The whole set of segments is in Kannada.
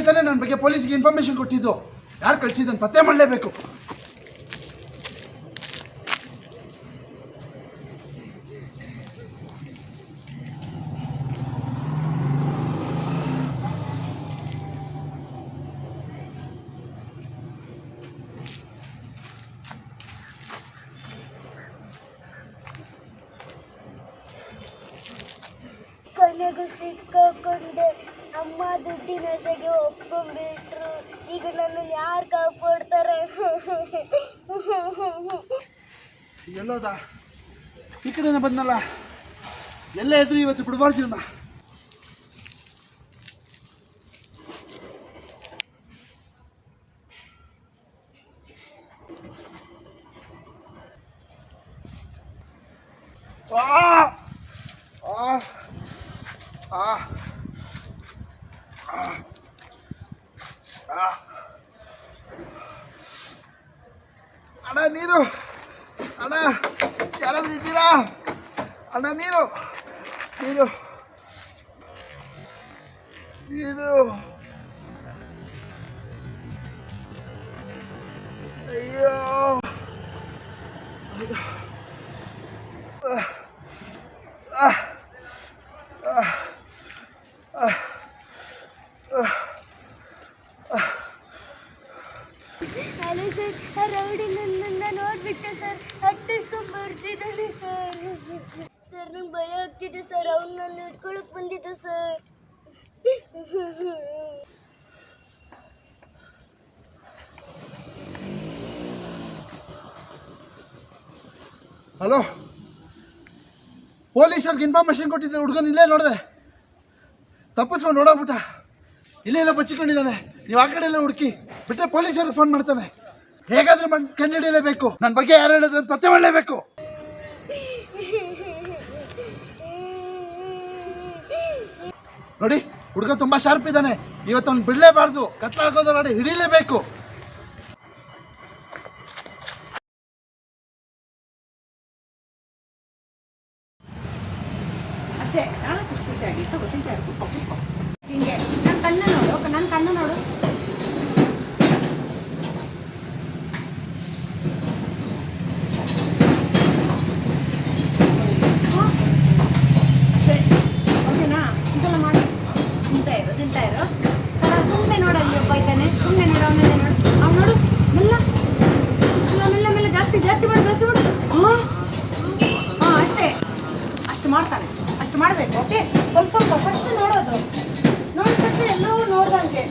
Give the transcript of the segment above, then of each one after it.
ಇವನೇ ತಾನೇ ನನ್ನ ಬಗ್ಗೆ ಪೊಲೀಸ್ಗೆ ಇನ್ಫಾರ್ಮೇಶನ್ ಕೊಟ್ಟಿದ್ದು. ಯಾರು ಕಳಿಸಿದ್ದನ್ನು ಪತ್ತೆ ಮಾಡಲೇಬೇಕು. ಕೊನೆಗೂ ಸಿಕ್ಕಾಕೊಂಡೆ. ಅಮ್ಮ ದುಡ್ಡಿನ ಸಗೆ ಒಪ್ಕೊಂಡ್ಬಿಟ್ರು ಈಗ ನನ್ನನ್ನು ಯಾರು ಕಾಪಾಡ್ತಾರೆ? ಎಲ್ಲೋದ? ಈ ಕಡೆನೇ ಬಂದಲ್ಲ ಎಲ್ಲೇ ಇದ್ರು ಇವತ್ತು ಬಿಡಬಾರ್ದು ಇವನ್ನ ಆ! ಆ! ಆ! ಆ! ಆ! ಅಣ್ಣ ನೀರು ಅಣ್ಣ ಯಾರಾದ್ರೂ ಇದ್ದೀರಾ ಅಣ್ಣ ನೀರು ನೀರು ನೀರು ಅಯ್ಯೋ ಅಯ್ಯೋ. ಆಹ್. ಆಹ್. ಆಹ್. ಆಹ್. ಆಹ್. ಹಲೋ ಸರ್ ರೌಡಿ ನನ್ನನ್ನ ನೋಡ್ಬಿಟ್ಟು ಸರ್ ಹತ್ತಿಸ್ಕೊಂಡ್ ಬರ್ತಿದ್ದಾನೆ ಸರ್ ಸರ್ ನಂಗೆ ಭಯ ಆಗ್ತಿದೆ ಸರ್ ಅವ್ನು ನನ್ನ ಇಟ್ಕೊಳಕ್ ಬಂದಿದ್ದ ಸರ್ ಹಲೋ ಪೊಲೀಸರಿಗೆ ಇನ್ಫಾರ್ಮೇಷನ್ ಕೊಟ್ಟಿದ್ದೆ, ಹುಡುಗನ ಇಲ್ಲೇ ನೋಡಿದೆ. ತಪ್ಪಿಸ್ಕೊಂಡು ನೋಡೋಗ್ಬಿಟ್ಟ ಇಲ್ಲೇ ಇಲ್ಲ ಬಚ್ಚಿಕೊಂಡಿದ್ದಾನೆ. ನೀವು ಆ ಕಡೆ ಎಲ್ಲ ಹುಡುಕಿ ಬಿಟ್ಟರೆ ಪೊಲೀಸರಿಗೆ ಫೋನ್ ಮಾಡ್ತಾನೆ. ಹೇಗಾದ್ರೂ ಕಣ್ಣು ಹಿಡಿಯಲೇಬೇಕು ನನ್ನ ಬಗ್ಗೆ ಯಾರು ಹೇಳಿದ್ರು ಪತ್ತೆ ಮಾಡಲೇಬೇಕು. ನೋಡಿ, ಹುಡುಗ ತುಂಬಾ ಶಾರ್ಪ್ ಇದ್ದಾನೆ. ಇವತ್ತು ಅವ್ನು ಬಿಡಲೇಬಾರ್ದು. ಕತ್ಲಾಗೋದು ನೋಡಿ, ಹಿಡಿಲೇಬೇಕು ಅಷ್ಟೇ ಆ, ಖುಷಿ ಖುಷಿಯಾಗಿ ತಗೋ ತಿಂತಾರೆ ಕುತ್ಕೋ ಕುತ್ಕೋ ಹಿಂಗೆ ನನ್ನ ಕಣ್ಣು ನೋಡು ನನ್ನ ಕಣ್ಣು ನೋಡು ಹಾ? ಅಷ್ಟೇ ಓಕೆನಾ ಇದೆಲ್ಲ ಮಾಡಿ ತಿಂತಾ ಇರು ತಿಂತಾ ಇರು ಸುಮ್ಮನೆ ನೋಡಲ್ಲಿ ಒಬ್ಬ ಇದ್ದಾನೆ ಸುಮ್ಮನೆ ನೋಡು ಅವನಲ್ಲೇ ನೋಡು ಅವ್ನು ನೋಡು ಮೆಲ್ಲ ಮೆಲ್ಲ ಮೆಲ್ಲ ಮೆಲ್ಲ ಜಾಸ್ತಿ ಜಾಸ್ತಿ ಮಾಡು ಜಾಸ್ತಿ ಮಾಡು ಹಾಂ ಹಾಂ ಅಷ್ಟೇ ಅಷ್ಟು ಮಾಡ್ತಾನೆ ಅಷ್ಟು ಮಾಡಬೇಕು ಓಕೆ ಸ್ವಲ್ಪ ಸ್ವಲ್ಪ ಫಸ್ಟ್ ನೋಡೋದು ನೋಡಿದ ತಕ್ಷಣ ಎಲ್ಲವೂ ನೋಡ್ದಂಗೆ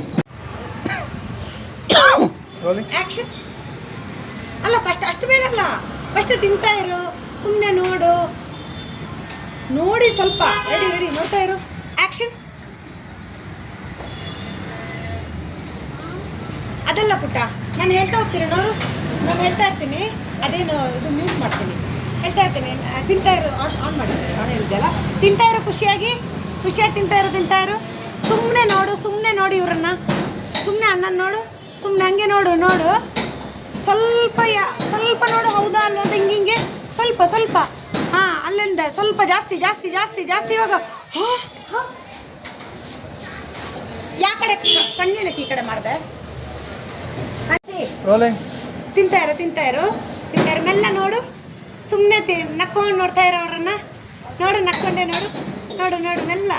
ಆ್ಯಕ್ಷನ್ ಅಲ್ಲ ಫಸ್ಟ್ ಅಷ್ಟು ಬೇಗ ಅಲ್ಲ ಫಸ್ಟ್ ತಿಂತಾ ಇರು ಸುಮ್ಮನೆ ನೋಡು ನೋಡಿ ಸ್ವಲ್ಪ ರೆಡಿ ರೆಡಿ ನೋಡ್ತಾ ಇರು ಆ್ಯಕ್ಷನ್ ಅದಲ್ಲ ಪುಟ್ಟ ನಾನು ಹೇಳ್ತಾ ಹೋಗ್ತೀನಿ ನೋಡು ನಾನು ಹೇಳ್ತಾ ಇರ್ತೀನಿ ಅದೇನು ಇದು ಮ್ಯೂಟ್ ಮಾಡ್ತೀನಿ ಹೇಳ್ತಾ ಇರ್ತೀನಿ ಆ, ತಿಂತಾ ಇರು ಆನ್ ಆನ್ ಮಾಡ್ತೀನಿ ನಾನು ಹೇಳಿದೆಲ್ಲ ತಿಂತಾ ಇರು ಖುಷಿಯಾಗಿ ಖುಷಿಯಾಗಿ ತಿಂತಾ ಇರು ತಿಂತಾ ಇರು? ಸುಮ್ಮನೆ ನೋಡು ಸುಮ್ಮನೆ ನೋಡಿ ಇವ್ರನ್ನ. ಸುಮ್ಮನೆ ಅಣ್ಣನ ನೋಡು ಸುಮ್ಮನೆ ಹಂಗೆ ನೋಡು ನೋಡು. ಸ್ವಲ್ಪ ಯಾ- ಸ್ವಲ್ಪ ನೋಡು ಹೌದಾ ಅನ್ನೋದು ಅಂತ ಹಿಂಗೆ ಹಿಂಗೆ. ಸ್ವಲ್ಪ ಸ್ವಲ್ಪ. ಹಾಂ ಅಲ್ಲಿಂದ ಸ್ವಲ್ಪ ಜಾಸ್ತಿ ಜಾಸ್ತಿ ಜಾಸ್ತಿ ಜಾಸ್ತಿ ಇವಾಗ. ಯಾ ಕಡೆ ಕಣ್ಣಿನಕ್ಕೆ ಈ ಕಡೆ ಮಾಡಿದೆ? ತಿಂತಾ ಇರು ತಿಂತಾ ಇರು. ತಿಂತಾ ಇರು. ಮೆಲ್ಲ ನೋಡು. ಸುಮ್ಮನೆ ತಿ ನಕ್ಕೊಂಡು ನೋಡ್ತಾ ಇರೋ ಅವ್ರನ್ನ. ನೋಡು ನಕ್ಕೊಂಡೆ ನೋಡು. ನೋಡು ನೋಡು ಮೆಲ್ಲ.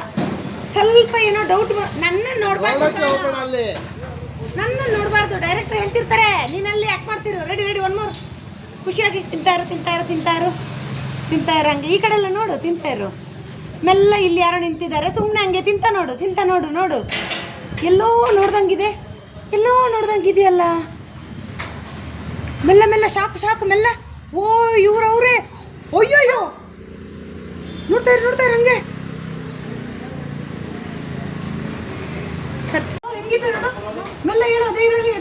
ಸ್ವಲ್ಪ ಏನೋ ಡೌಟ್ ನನ್ನ ನೋಡ್ಬಾರ್ದು ನನ್ನ ನೋಡಬಾರ್ದು ಡೈರೆಕ್ಟ್ ಹೇಳ್ತಿರ್ತಾರೆ. ನೀನಲ್ಲಿ ಯಾಕೆ ಮಾಡ್ತಿರು. ರೆಡಿ ರೆಡಿ ಒನ್ ಮೋರ್ ಖುಷಿಯಾಗಿ ತಿಂತಾ ಇರು ತಿಂತಾ ಇರು ತಿಂತಾ ಇರು ತಿಂತಾ ಇರು ಹಂಗೆ. ಈ ಕಡೆ ಎಲ್ಲ ನೋಡು ತಿಂತಾ ಇರು ಮೆಲ್ಲ ಇಲ್ಲಿ ಯಾರೋ ನಿಂತಿದ್ದಾರೆ. ಸುಮ್ಮನೆ ಹಂಗೆ ತಿಂತ ನೋಡು ತಿಂತ ನೋಡು ನೋಡು. ಎಲ್ಲೋ ನೋಡ್ದಂಗಿದೆ. ಎಲ್ಲೋ ನೋಡ್ದಂಗಿದೆಯಲ್ಲ. ಮೆಲ್ಲ ಮೆಲ್ಲ ಶಾಕ್ ಶಾಕ್ ಮೆಲ್ಲ. ಓ ಇವ್ರು ಅವರೇ ಅಯ್ಯೋಯ್ಯೋ. ನೋಡ್ತಾ ಇರು ನೋಡ್ತಾ ಇರು ಹಂಗೆ. ಮೆಲ್ಲ ಹೇಳು ಅದೇ ಇದರಲ್ಲಿ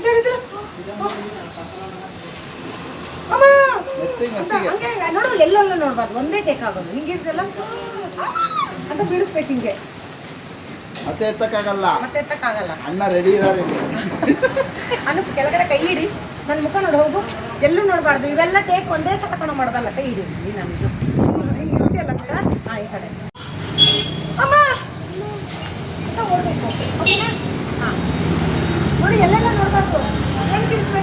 ಅಮ್ಮ! ಹಂಗೆ ನೋಡು ಎಲ್ಲೆಲ್ಲ ನೋಡ್ಬಾರ್ದು. ಒಂದೇ ಟೇಕ್ ಆಗೋದು. ಹಿಂಗೆ ಇರ್ತಲ್ಲ ಅಂತ ಬಿಡಿಸ್ಬೇಕು ಹಿಂಗೆ. ಮತ್ತೆ ಎತ್ತಕ್ಕಾಗಲ್ಲ. ಮತ್ತೆ ಎತ್ತಕ್ಕಾಗಲ್ಲ. ಅಣ್ಣ ರೆಡಿ ಇದ್ದಾರೆ ಅಣ್ಣ ಕೆಳಗಡೆ ಕೈ ಇಡಿ. ನನ್ನ ಮುಖ ನೋಡು ಹೋಗು. ಎಲ್ಲೂ ನೋಡಬಾರ್ದು. ಇವೆಲ್ಲ ಟೇಕ್ ಒಂದೇ ತಗೊಂಡು ಮಾಡೋದಲ್ಲ ಕೈ ನಮ್ದು. ಹಿಂಗೆ ಇರ್ತೀಯಲ್ಲ ಪುಟ್ಟ ಆ ಈ ಕಡೆ. ಅಮ್ಮ! ಅಂತ ಓಡ್ಬೇಕು. ಓಕೆನಾ? ಹಾಂ ನೋಡಿ ಎಲ್ಲೆಲ್ಲ ನೋಡಬಾರ್ದು.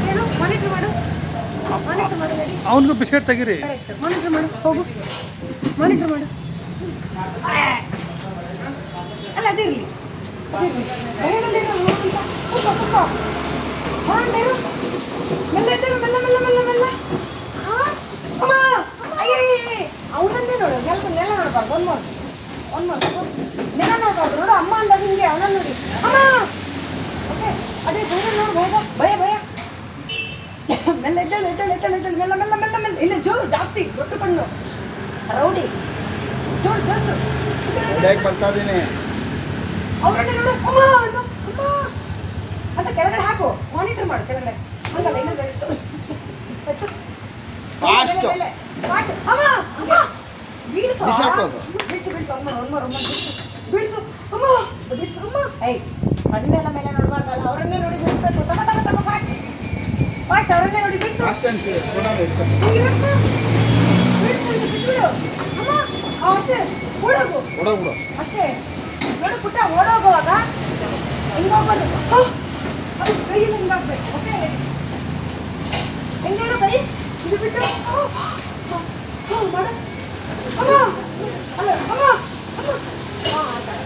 ಹೇಳು? ಮಾನಿಟ್ರ್ ಮಾಡು. ಮಾನಿಟ್ರ್ ಮಾಡು ಹೇಳಿ ಅವನಿಗೂ ಬಿಸ್ಕೆಟ್ ತೆಗೀರಿ. ಕರೆಕ್ಟ್ ಮಾನಿಟ್ರ್ ಮಾಡು. ಹೋಗು. ಮಾನಿಟ್ರ್ ಮಾಡು. ಅಲ್ಲ ಅದಿರಲಿ ಅವನನ್ನೇ ನೋಡು. ನೆಲ ನೆಲ ನೋಡ್ಬಾರ್ದು. ಒಂದು ಮಾಡು ಒಂದು ಮಾಡು ನೆಲ ನೋಡ್ಬಾರ್ದು. ನೋಡು ಅಮ್ಮ ಅಂದಾಗ ಹಿಂಗೆ ಅವನ ನೋಡಿ. ಅಮ್ಮ! ಅದೇ ದೂರ ನೋಡು ಹೋಗ ಭಯ ಭಯ. ಮೆಲ್ಲ ಎದ್ದೇಳು ಎದ್ದೇಳು ಎದ್ದೇಳು ಎದ್ದೇಳು. ಮೆಲ್ಲ ಮೆಲ್ಲ ಮೆಲ್ಲ ಮೆಲ್ಲ. ಇಲ್ಲ ಜೋರು ಜಾಸ್ತಿ. ದೊಡ್ಡ ಕಣ್ಣು. ರೌಡಿ. ಜೋರು ಜೋರು ಬರ್ತಾ ಇದ್ದೀನಿ ಅವ್ರನ್ನ ನೋಡು. ಅಮ್ಮ ಅಂದು ಅಮ್ಮ. ಅಂತ ಕೆಳಗಡೆ ಹಾಕು. ಮಾನಿಟರ್ ಮಾಡು ಕೆಳಗಡೆ. ಹಂಗಲ್ಲ ಇನ್ನೊಂದು ಫಾಸ್ಟ್ ಫಾಸ್ಟ್. ಅಮ್ಮ ಅಮ್ಮ. ಬೀಳ್ಸು ಬಿಸಾಕು ಅದು. ಬಿಡ್ಸು ಬಿಡ್ಸು ಅಮ್ಮ ಒಮ್ಮೆ ಒಮ್ಮೆ ಬಿಡ್ಸು ಬಿಡ್ಸು ಅಮ್ಮ ಬಿಡ್ಸು ಅಮ್ಮ. ಏಯ್. ಕಣ್ಣೆಲ್ಲ ಮೇಲೆ ನೋಡಬಾರ್ದಲ್ಲ ಅವರನ್ನೇ ನೋಡಿ ಬಿಡಿಸ್ಬೇಕು ತಗೋ ತಗೋ ತಗೋ ಫಾಸ್ಟ್ ಫಾಸ್ಟ್ ಅವರನ್ನೇ ನೋಡಿ ಬಿಡ್ಸು ಅಷ್ಟೇ ಓಡೋಗು. ಕೊಡೋಗ್ಬಿಡು ಅಷ್ಟೇ ನೋಡು ಪುಟ್ಟ ಓಡೋಗುವಾಗ ಹಿಂಗೆ ಹೋಗೋದು? ಹ! ಅದು ಹಿಂಗಾಗ್ಬೇಕು ಓಕೆ ಹೆಂಗೇನು ಕೈ? ಇದು ಬಿಟ್ಟು. ಮಾಡು. ಅಮ್ಮ ಅಲ್ಲ ಅಮ್ಮ ಅಮ್ಮ ಹಾ, ಆ ಥರ.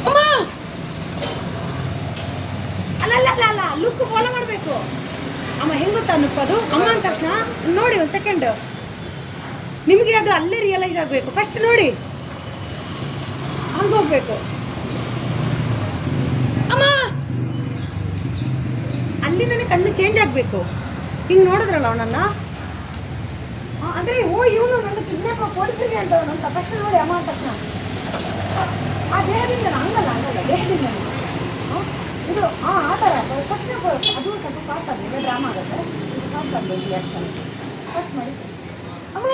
ಅಮ್ಮ ಅಲ್ಲ ಅಲ್ಲ ಅಲ್ಲ ಅಲ್ಲ ಲುಕ್ ಫಾಲೋ ಮಾಡಬೇಕು. ಅಮ್ಮ, ಹೆಂಗ್ ಗೊತ್ತಾ ನುಪ್ಪದು ಅಮ್ಮ ಅಂದ ತಕ್ಷಣ, ನೋಡಿ ಒಂದು ಸೆಕೆಂಡ್ ನಿಮಗೆ ಅದು ಅಲ್ಲೇ ರಿಯಲೈಸ್ ಆಗಬೇಕು. ಫಸ್ಟ್ ನೋಡಿ. ಹಂಗೆ ಹೋಗ್ಬೇಕು. ಅಮ್ಮ! ಅಲ್ಲಿಂದನೇ ಕಣ್ಣು ಚೇಂಜ್ ಆಗಬೇಕು. ಹಿಂಗೆ ನೋಡಿದ್ರಲ್ಲ ಅವನನ್ನ? ಅಂದರೆ, ಓ, ಇವನು ನನ್ನ ಕಿಡ್ನಾಪ್ ಕೊಡ್ತೀನಿ ಅಂತ ತಕ್ಷಣ ನೋಡಿ ಅಮ್ಮ ತಕ್ಷಣ. ಆ ದೇಹದಿಂದ ಹಂಗಲ್ಲ ಹಂಗಲ್ಲ ದೇಹದಿಂದ ಇದು ಹಾಂ ಆ ಥರ ತಕ್ಷಣ ಅದು ಸ್ವಲ್ಪ ಫಾಸ್ಟ್ ಆಗಲಿ ಡ್ರಾಮಾ ಆಗುತ್ತೆ. ಇದು ಫಾಸ್ಟ್ ಆಗಬೇಕು ರಿಯಾಕ್ಷನ್ ಫಾಸ್ಟ್ ಮಾಡಿ. ಅಮ್ಮ!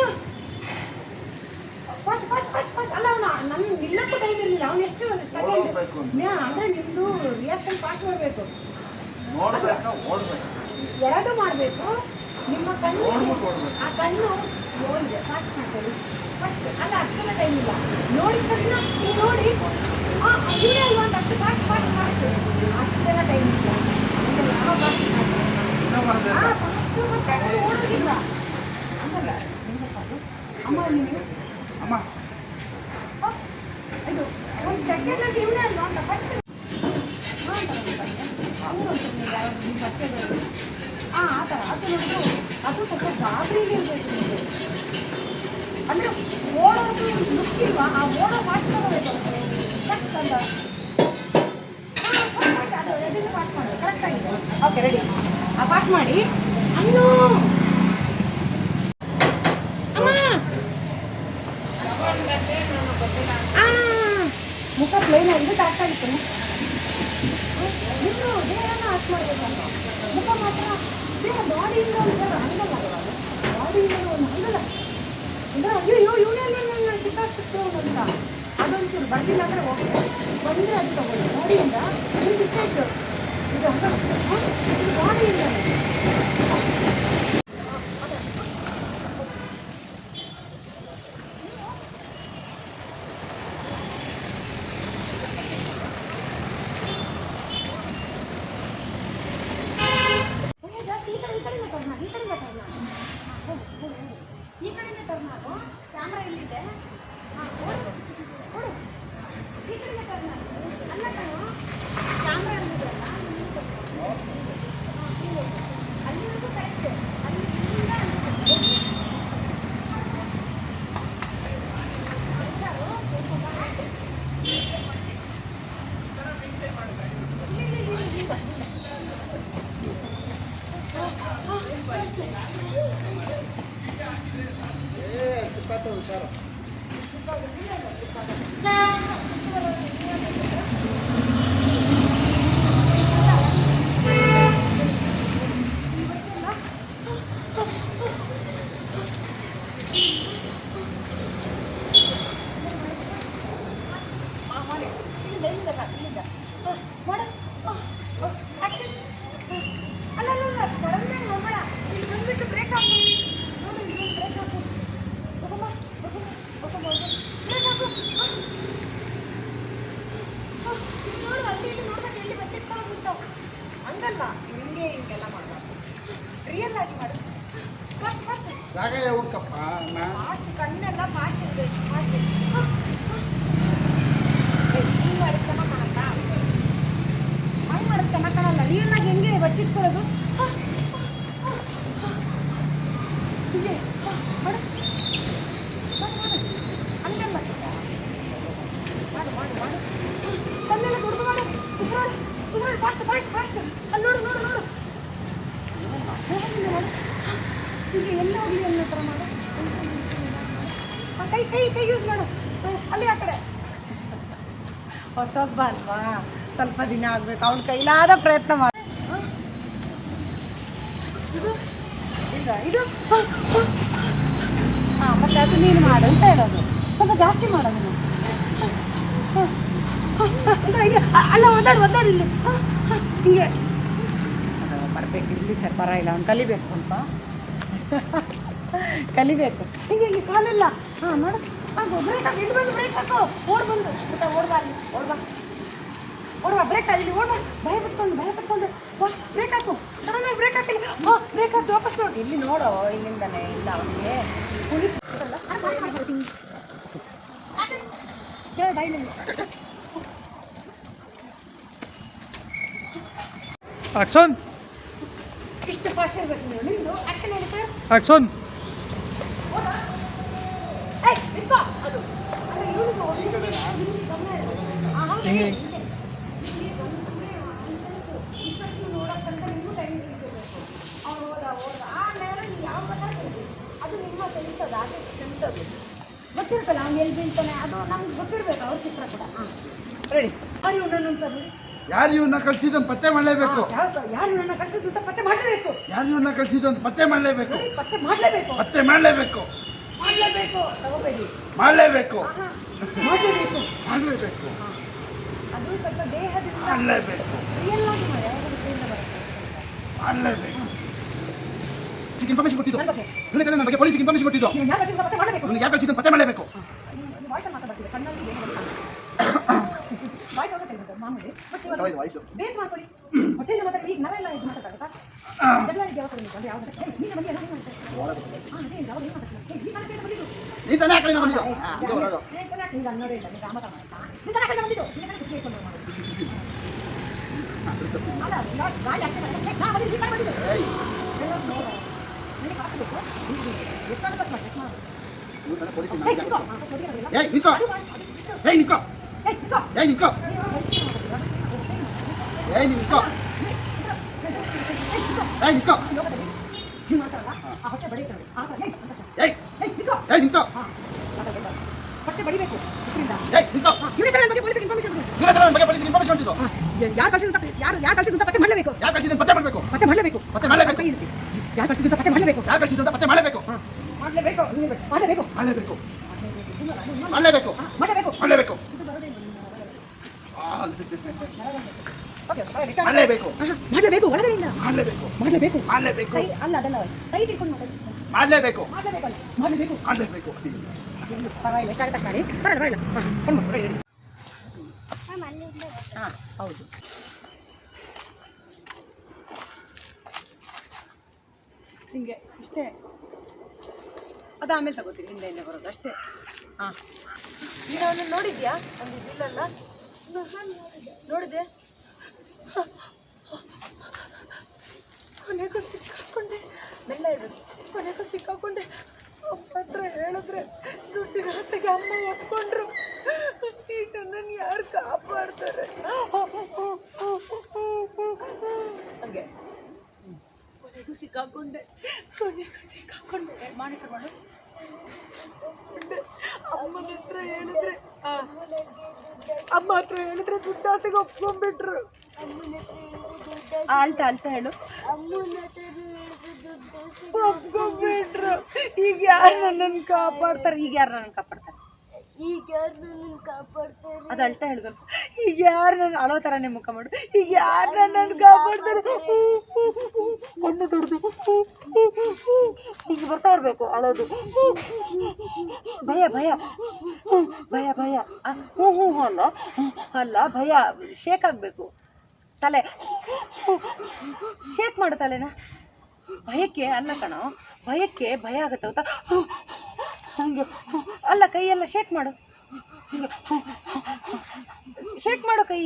ಫಸ್ಟ್ ಫಸ್ಟ್ ಫಸ್ಟ್ ಫಸ್ಟ್ ಅಲ್ಲ ಅವನ ನನ್ನ ನಿಲ್ಲಕ್ಕೂ ಟೈಮ್ ಇರಲಿಲ್ಲ. ಅವನು ಎಷ್ಟು. ಸೆಕೆಂಡ್ ಅಂದರೆ ನಿಮ್ಮದು ರಿಯಾಕ್ಷನ್ ಫಾಸ್ಟ್ ಮಾಡಬೇಕು ಎರಡು ಮಾಡಬೇಕು. ನಿಮ್ಮ ಕಣ್ಣು ಆ ಕಣ್ಣು ನೋಡಿದೆ. ಫಾಸ್ಟ್ ಮಾಡ್ಕೊಳ್ಳಿ. ಫಸ್ಟ್ ಅಲ್ಲ ಅಷ್ಟೆಲ್ಲ ಟೈಮ್ ಇಲ್ಲ. ನೋಡಿ ತಕ್ಷಣ ನೀವು ನೋಡಿ. ಆ ಇವನೇ ಅಲ್ವಾ ಅಂತ ಅಷ್ಟು ಫಾಸ್ಟ್ ಫಾಸ್ಟ್ ಫಾಸ್ಟ್ ಅಷ್ಟೆಲ್ಲ ಟೈಮ್ ಇಲ್ಲ. ಅದು ಸ್ವಲ್ಪ ಗಾಬರಿನೇ ಇರಬೇಕು ಅಂದರೆ ಓಡೋದು ಲುಕ್ ಇಲ್ವಾ ಆ ಓಡೋ ಕಟ್ ಅಂತ ಓಕೆ ರೆಡಿ ಫಾಸ್ಟ್ ಮಾಡಿ. ಅನ್ನು ಮುಖ ಪ್ಲೇನ್ ಆಗಿದ್ದು ಕರೆಕ್ಟ್ ಆಗಿತ್ತು ಇನ್ನು ದೇಹನ ಅಷ್ಟು ಮಾಡಬೇಕಲ್ಲ ಮುಖ ಮಾತ್ರ ದೇಹ ಬಾಡಿಯಿಂದ ಒಂದು ಹಂಗಲ್ಲ ಬಾಡಿಯಿಂದ ಒಂದು ಹಂಗಲ್ಲ ಅಂದ್ರೆ ಅಯ್ಯೋ ಇವನೇ ಸಿಕ್ಕಾಗ್ತಿತ್ತು ಅಂತ. ಅದೊಂಚೂರು ಬರ್ಲಿಲ್ಲ ಅಂದರೆ ಓಕೆ ಬಂದರೆ ಅದು ತಗೊಳ್ಳಿ. ಬಾಡಿಯಿಂದ ಇದು ಸಿಕ್ಕಾಯ್ತು ಇದು ಹಂಗ ಇದು ಬಾಡಿಯಿಂದಲೇ ಏ, ಜಾಸ್ತಿ ಈ ಕಡೆ ಈ ಕಡೆನೇ turn ಮಾಡು, ಈ ಕಡೆನೇ turn ಮಾಡು. ಹಾ, ಹೋಗು, ಹೋಗು, ಹೋಗು. ಈ ಕಡೆನೇ turn ಮಾಡು. ಕ್ಯಾಮ್ರಾ ಎಲ್ಲಿದೆ ಹಾ, ಓಡು, ಓಡು. ಈ ಕಡೆನೇ turn ಮಾಡು. ಅಲ್ಲ ಕಣೋ, ಕ್ಯಾಮ್ರಾ ಎಲ್ಲಿದೆಯಲ್ಲ, ಇಲ್ಲಿ turn ಮಾಡು. ಹಾ, ಇಲ್ಲಿ ಹೋಗು. ಅಲ್ಲಿವರೆಗೂ correct. ಅಲ್ಲಿ ಇಲ್ಲಿಂದ ಅಲ್ಲಿಗೆ ಹೋಗು. ಹುಷಾರು, ಸ್ವಲ್ಪ back. ಇಲ್ಲಿ, ಇಲ್ಲಿ, ಇಲ್ಲಿ, ಇಲ್ಲಿ, ಇಲ್ಲಿ. ಏ ಸಿಪ್ಪಾತ ಹುಷಾರು ಇಲ್ಲಿಂದ ಇಲ್ಲಿಂದ ಸಾಕು ಇಲ್ಲಿಂದ ಹ, ಮಾಡು ಆಕ್ಷನ್ ಅಲ್ಲ ಅಲ್ಲ ಅಲ್ಲ ಸಡನ್ನಾಗಿ ಹೋಗಬೇಡ ಇಲ್ಲಿ ಬಂದ್ಬಿಟ್ಟು ಬ್ರೇಕ್ ಹಾಕು ನೋಡು ಇಲ್ಲಿ ಬ್ರೇಕ್ ಹಾಕು ಹೋಗಮ್ಮ ಹೋಗಮ್ಮ ಹೋಗಮ್ಮ ಬ್ರೇಕ್ ಹಾಕು ಹ. ಜಾಗ ಹುಡ್ಕಪ್ಪ ಅಣ್ಣ ಫಾಸ್ಟ್ ಕಣ್ಣೆಲ್ಲ ಫಾಸ್ಟ್ ಇರಬೇಕು ಫಾಸ್ಟ್ ಹಿಂಗೆ ಮಾಡಿದ್ರೆ ಚೆನ್ನಾಗಿ ಕಾಣತ್ತಾ ಹಂಗೆ ಮಾಡಿದ್ರೆ ಚೆನ್ನಾಗಿ ಕಾಣಲ್ಲ ರಿಯಲ್ನಾಗ ಹೆಂಗೆ ಬಚ್ಚಿಟ್ಕೊಳ್ಳೋದು ಹ, ಹ, ಹ. ಹೀಗೆ ಹ, ಮಾಡು. ಮಾಡು, ಮಾಡು. ಹಂಗಲ್ಲ ಮಾಡು ಮಾಡು ಮಾಡು ಕಣ್ಣೆಲ್ಲ ದೊಡ್ಡದು ಮಾಡು ಉಸಿರಾಡು ಉಸಿರಾಡು ಫಾಸ್ಟ್ ಫಾಸ್ಟ್ ಫಾಸ್ಟ್ ಅಲ್ಲಿ ನೋಡು ನೋಡು ನೋಡು ಹೇಗೆ ಮಾಡು ಈಗ ಎಲ್ಲ ಹೋಗ್ಲಿ ಅನ್ನೋ ಥರ ಮಾಡು ಆ, ಕೈ ಕೈ ಕೈ ಯೂಸ್ ಮಾಡು. ಅಲ್ಲಿ ಆ ಕಡೆ. ಹೊಸಬ್ಬ ಅಲ್ವಾ? ಸ್ವಲ್ಪ ದಿನ ಆಗ್ಬೇಕು. ಅವ್ನ ಕೈಲಾದ ಪ್ರಯತ್ನ ಮಾಡು ಹ? ಇದು ಇಲ್ಲ ಇದು? ಹಾಂ ಮತ್ತೆ ಅದು ನೀನು ಮಾಡು ಅಂತ ಹೇಳೋದು. ಸ್ವಲ್ಪ ಜಾಸ್ತಿ ಮಾಡೋದು ನೀನು ಹ, ಹ, ಹ, ಹ, ಇಲ್ಲ, ಇಲ್ಲ. ಅ- ಅಲ್ಲ ಒದ್ದಾಡು ಒದ್ದಾಡು ಇಲ್ಲಿ. ಹಿಂಗೆ. ಬರಬೇಕು. ಇಲ್ಲಿ ಸರ್ ಪರವಾಗಿಲ್ಲ ಅವ್ನು ಕಲಿಬೇಕು ಸ್ವಲ್ಪ. ಕಲಿಬೇಕು. ಹಿಂಗೆ ಹಿಂಗೆ ಕಾಲಿಲ್ಲ. ಹಾಂ ನೋಡು. ಹಾಂ ಬ್ರೇಕ್ ಹಾಕು ಇಲ್ಲಿ ಬಂದು ಬ್ರೇಕ್ ಹಾಕು. ಓಡ್ ಬಂದು. ಓಡ್ಬಾ ಅಲ್ಲಿ. ಓಡ್ಬಾ ಓಡ್ಬಾ ಬ್ರೇಕ್ ಇಲ್ಲಿ ಓಡ್ಬಾ ಭಯ ಪಟ್ಕೊಂಡು ಭಯ ಪಟ್ಕೊಂಡು. ವಾ ಬ್ರೇಕ್ ಹಾಕು. ನಾನು ಬ್ರೇಕ್ ಹಾಕಿಲ್ಲ. ವಾ ಬ್ರೇಕ್ ಹಾಕಿ ವಾಪಸ್ ನೋಡು. ಇಲ್ಲಿ ನೋಡೋ ಇಲ್ಲಿಂದನೇ ಇಲ್ಲ ಅವನಿಗೆ. ಕೇಳ ಡೈಲಿಂಗ್ ಆಕ್ಷನ್ ಇಷ್ಟು ಫಾಸ್ಟ್ ಇರಬೇಕು ನೀವು. ನಿಮ್ಮದು ಆಕ್ಷನ್ ಹೇಳಿ ಸರ್. ಆಕ್ಷನ್ ಏಯ್ ನಿಂತ್ಕೋ. ಅದು. ಅದು ಇವ್ನಿಗೆ ಹೌದು, ಹಿಂಗೆ. ಹಿಂಗೆ. ಇಲ್ಲಿ ಬಂದ್ರೆ ಇಪ್ಪತ್ತು ನೋಡೋಕೆ ತನಕ ನಿಮಗೂ ಟೈಮ್ ಸಿಗಬೇಕು ಅವ್ನು ಹೋದ ಹೋದ ಆ ಲೆವೆಲ್ ನೀವು ಯಾವ ಪ್ರಕಾರ ಕಲಿತೀರಿ ಅದು ಸೆನ್ಸದು ಹಾಗೆ ಸೆನ್ಸದು ಗೊತ್ತಿರುತ್ತಲ್ಲ ಅವ್ನು ಎಲ್ಲಿ ಬೀಳ್ತಾನೆ? ಅದು ನಮ್ಗೆ ಗೊತ್ತಿರಬೇಕು ಅವ್ರ ಚಿತ್ರ ಕೂಡ. ಹಾಂ. ರೆಡಿ ಬಿಡಿ ಯಾರು ಇವನ್ನ ಕಳ್ಸಿದ್ದನ್ನು ಪತ್ತೆ ಮಾಡಲೇಬೇಕು? ಯಾರು ಇವನ್ನ ಕಳಿಸಿದ್ದು ಅಂತ ಪತ್ತೆ ಮಾಡಲೇಬೇಕು. ಯಾರು ಇವನ್ನ ಕಳ್ಸಿದ್ದನ್ನು ಪತ್ತೆ ಮಾಡಲೇಬೇಕು? ಪತ್ತೆ ಮಾಡಲೇಬೇಕು. ಪತ್ತೆ ಮಾಡಲೇಬೇಕು. ಮಾಡಲೇಬೇಕು. ತಗೋಬೇಡಿ. ಮಾಡಲೇಬೇಕು. ಮಾಡಲೇಬೇಕು. ಮಾಡಲೇಬೇಕು. ಅದು ಸ್ವಲ್ಪ ದೇಹದಿಂದ ಮಾಡಲೇಬೇಕು. ರಿಯಲ್ ಆಗಿ ಮಾಡಿ ಯಾವಾಗಲೂ ಮಾಡಲೇಬೇಕು ಇನ್ಫಾರ್ಮೇಶನ್ ಕೊಟ್ಟಿದ್ದು? ಇವನೇ ತಾನೇ ನನ್ನ ಬಗ್ಗೆ ಪೊಲೀಸ್ ಇನ್ಫಾರ್ಮೇಶನ್ ಕೊಟ್ಟಿದ್ದು? ನೀವು ಯಾರು ಕಳಿಸಿದ್ದು ಪತ್ತೆ ಮಾಡಲೇಬೇಕು? ಇದು ಹಾಂ ನೀ ತಾನೇ ಆ ಕಡೆಯಿಂದ ಬಂದಿದ್ದು. ನೀನು ಖುಷಿ ಇಟ್ಕೊಂಡು ಅಲ್ಲ ಗಾ- ಗಾಳಿ ಆಗ್ತದೆ ನಾ ಬಂದಿದ್ದು ಈ ಕಡೆ ಬಂದಿದ್ದು. ಏಯ್, ನಿಂತ್ಕೋ. ಏಯ್. ಏಯ್ ಏಯ್. ಏಯ್ ಏಯ್ ಏಯ್ ಯಾರು ಕಳಿಸಿದ ಯಾರು ಯಾರು ಕಳಿಸಿದ ಪತ್ತೆ ಮಾಡಲೇಬೇಕು. ಯಾರು ಕಳಿಸಿದ ಪತ್ತೆ ಮಾಡಬೇಕು. ಪತ್ತೆ ಮಾಡಲೇಬೇಕು. ಪತ್ತೆ ಮಾಡಲೇಬೇಕು. ಕೈ ಇರಿಸಿ. ಯಾರು ಕಳ್ಸಿದ್ರು ಅಂತ ಪತ್ತೆ ಮಾಡಲೇಬೇಕು. ಯಾರು ಕಳ್ಸಿದ್ದು ಅಂತ ಪತ್ತೆ ಮಾಡಲೇಬೇಕು. ಮಾಡಲೇಬೇಕು ಮಾಡಲೇಬೇಕು. ಮಾಡಲೇಬೇಕು. ಮಾಡಲೇಬೇಕು. ಮಾಡಲೇಬೇಕು. ಮಾಡಲೇಬೇಕು. ಓಕೆ ಮಾಡಲೇಬೇಕು. ಮಾಡಲೇಬೇಕು ಒಳಗಡೆಯಿಂದ. ಮಾಡಲೇಬೇಕು. ಮಾಡಲೇಬೇಕು. ಮಾಡಲೇಬೇಕು. ಕೈ ಅಲ್ಲ ಅದಲ್ಲ ಕೈ ಹಿಡ್ಕೊಂಡು ಮಾಡಲೇಬೇಕು. ಮಾಡಲೇಬೇಕು ಮಾಡಲೇಬೇಕು. ಮಾಡಲೇಬೇಕು. ಪರವಾಗಿಲ್ಲ ಎಷ್ಟಾಗುತ್ತೆ ಮಾಡಿ? ಬರಲ್ಲ ಬರಲ್ಲ ಹಾಂ ಹೌದು. ಹಿಂಗೆ, ಇಷ್ಟೇ. ಅದು ಆಮೇಲೆ ತಗೋತೀನಿ, ಹಿಂದೆ ಹಿಂದೆ ಬರೋದು, ಅಷ್ಟೇ. ಹಾಂ. ನೀನು ಅವನು ನೋಡಿದ್ಯಾ? ಒಂದು ಇದಿಲ್ಲಲ್ಲ? ನೋಡಿದೆ. ಕೊನೆಗೂ ಸಿಕ್ಕಾಕೊಂಡೆ. ಬೆಲ್ಲ ಇಡೋದು ಕೊನೆಗೂ ಸಿಕ್ಕಾಕೊಂಡೆ. ಅಪ್ಪ ಹತ್ರ ಹೇಳಿದ್ರೆ ದುಡ್ಡಿನ ಆಸೆಗೆ ಅಮ್ಮ ಒಪ್ಕೊಂಡ್ರು. ಈಗ ನನ್ನ ಯಾರು ಕಾಪಾಡ್ತಾರೆ? ಹಂಗೆ. ಕೊನೆಗೂ ಸಿಕ್ಕಾಕೊಂಡೆ. ಕೊನೆಗೂ ಸಿಕ್ಕಾಕೊಂಡೆ. ಮಾಣಿಕ ಮಾಡು ಅಮ್ಮನ ಹತ್ರ ಹೇಳಿದ್ರೆ ಅಮ್ಮ ಹತ್ರ ಹೇಳಿದ್ರೆ ದುಡ್ಡಾಸೆಗೆ ಒಪ್ಕೊಂಡ್ಬಿಟ್ರು. ಆಳ್ತಾ ಆಳ್ತಾ ದುಡ್ಡು ಹೇಳು. ದುಡ್ಡು ಒಪ್ಕೊಂಡ್ಬಿಟ್ರು. ಈಗ ಯಾರು ನನ್ನನ್ನು ಕಾಪಾಡ್ತಾರೆ? ಈಗ ಯಾರು ನನ್ನನ್ನು ಕಾಪಾಡ್ತಾರೆ? ಈಗ ಯಾರು ನನ್ನನ್ನು ಕಾಪಾಡ್ತಾರೆ? ಅದು ಅಳ್ತಾ ಹೇಳು ಈಗ ಯಾರು ನನ್ನ ಅಳೋ ಥರನೇ ಮುಖ ಮಾಡು ಈಗ ಯಾರು ನನ್ನ ಕಾಪಾಡ್ತಾರೆ ಕಣ್ಣು ತೊಡ್ದು ಈಗ ಬರ್ತಾ ಇರಬೇಕು ಅಳೋದು ಭಯ ಭಯ ಭಯ ಭಯ ಹ್ಞೂ ಹ್ಞೂ ಹ್ಞೂ ಅಲ್ಲ ಅಲ್ಲ ಭಯ ಶೇಕ್ ಆಗಬೇಕು ತಲೆ ಶೇಕ್ ಮಾಡು ತಲೆನ ಭಯಕ್ಕೆ ಅಲ್ಲ ಕಣೋ ಭಯಕ್ಕೆ ಭಯ ಆಗುತ್ತೆ ಗೊತ್ತಾ ಹಂಗೆ ಅಲ್ಲ ಕೈಯೆಲ್ಲ ಶೇಕ್ ಮಾಡು ಶೇಕ್ ಮಾಡು ಕೈ.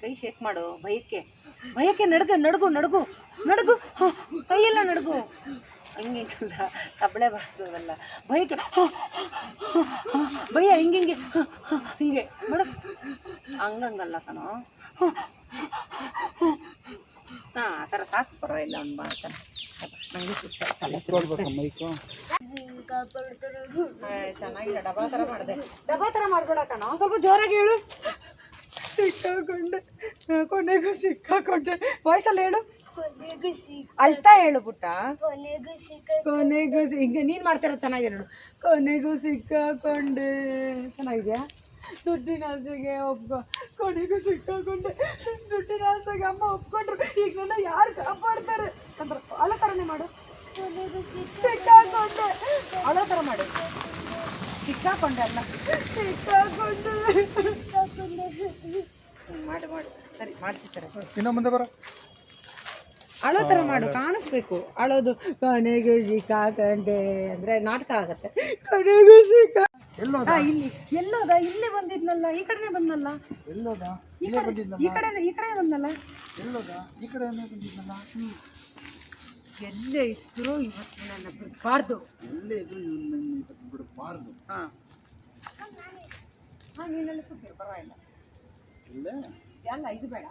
ಕೈ ಶೇಕ್ ಮಾಡು ಭಯಕ್ಕೆ ಭಯಕ್ಕೆ ನಡ್ಗ ನಡ್ಗು ನಡ್ಗು ನಡ್ಗು. ಕೈಯೆಲ್ಲ ನಡ್ಗು. ಹಂಗೆ ಹಿಂಗಲ್ಲ ತಬಳೆ ಬಾರಿಸೋದಲ್ಲ ಭಯಕ್ಕೆ ಭಯ ಹಿಂಗೆ ಹಿಂಗೆ ಹಿಂಗೆ. ನೋಡು ಹಂಗಂಗಲ್ಲ ಕಣೋ. ಹ, ಆ ಥರ ಸಾಕು ಪರವಾಗಿಲ್ಲ ಮಾಡ್ತಾನೆ ಚೆನ್ನಾಗಿಲ್ಲ ಡಬಾ ಥರ ಮಾಡಿದೆ. ಡಬಾ ಥರ ಮಾಡ್ಬೇಡ ಕಣ ಸ್ವಲ್ಪ ಜೋರಾಗಿ ಹೇಳು. ಸಿಕ್ಕಾಕೊಂಡೆ ಕೊನೆಗೂ ಸಿಕ್ಕಾಕೊಂಡೆ. ವಾಯ್ಸಲ್ಲಿ ಹೇಳು. ಅಳ್ತಾ ಹೇಳು ಪುಟ್ಟ. ಕೊನೆಗೂ ಸಿಕ್ಕ ಕೊನೆಗೂ ಸಿ- ಈಗ ನೀನು ಮಾಡ್ತಿರೋ ಚೆನ್ನಾಗಿದೆ ನೋಡು ಕೊನೆಗೂ ಸಿಕ್ಕಾಕೊಂಡೆ. ಚೆನ್ನಾಗಿದೆಯಾ? ದುಡ್ಡಿನ ಆಸೆಗೆ ಒಬ್ಬ ಕೊನೆಗೂ ಸಿಕ್ಕಾಕೊಂಡೆ. ದುಡ್ಡಿನ ಆಸೆಗೆ ಅಮ್ಮ ಒಪ್ಕೊಂಡ್ರು. ಈಗ ನನ್ನ ಯಾರು ಕಾಪಾಡ್ತಾರೆ? ಅಂದ್ರೆ ಅಳೋ ಥರನೇ ಮಾಡು. ಸಿಕ್ಕಾಕೊಂಡೆ. ಅಳೋ ಥರ ಮಾಡು. ಸಿಕ್ಕಾಕೊಂಡೆ ಅಲ್ಲ. ಸಿಕ್ಕಾಕೊಂಡೆ. ಮಾಡು ಮಾಡು. ಸರಿ ಮಾಡಿಸಿ ಸರಿ. ಇನ್ನೂ ಮುಂದೆ ಬರೋ. ಅಳೋ ಥರ ಮಾಡು ಕಾಣಿಸ್ಬೇಕು. ಅಳೋದು ಕೊನೆಗೂ ಸಿಕ್ಕಾಕೊಂಡೆ. ಅಂದರೆ ನಾಟಕ ಆಗತ್ತೆ. ಕೊನೆಗೂ ಸಿಕ್ಕ ಎಲ್ಲೋದ? ಇಲ್ಲಿ. ಎಲ್ಲೋದ? ಇಲ್ಲೇ ಬಂದಿದ್ನಲ್ಲ? ಈ ಕಡೆನೇ ಬಂದಲ್ಲ ಎಲ್ಲೋದ? ಈ ಇಲ್ಲೇ ಕಡೆ ಬಂದಿದ್ದಲ್ಲ ಈ ಕಡೆ ಈ ಕಡೆ ಬಂದಲ್ಲ ಎಲ್ಲೋದ? ಈ ಕಡೆ ಬಂದಿದ್ದಲ್ಲ ಎಲ್ಲೇ ಇದ್ರು ಇವತ್ತು ನನ್ನ ಬಿಡಬಾರ್ದು. ಎಲ್ಲೇ ಇದ್ರು ಇವ್ನು ನನ್ನ ಇವತ್ತು ಬಿಡಬಾರ್ದು. ಹಾಂ. ಹಾಂ ನೀನೆಲ್ಲ ಕೂತಿರು ಪರವಾಗಿಲ್ಲ. ಇಲ್ಲ? ಎಲ್ಲ ಇದು ಬೇಡ.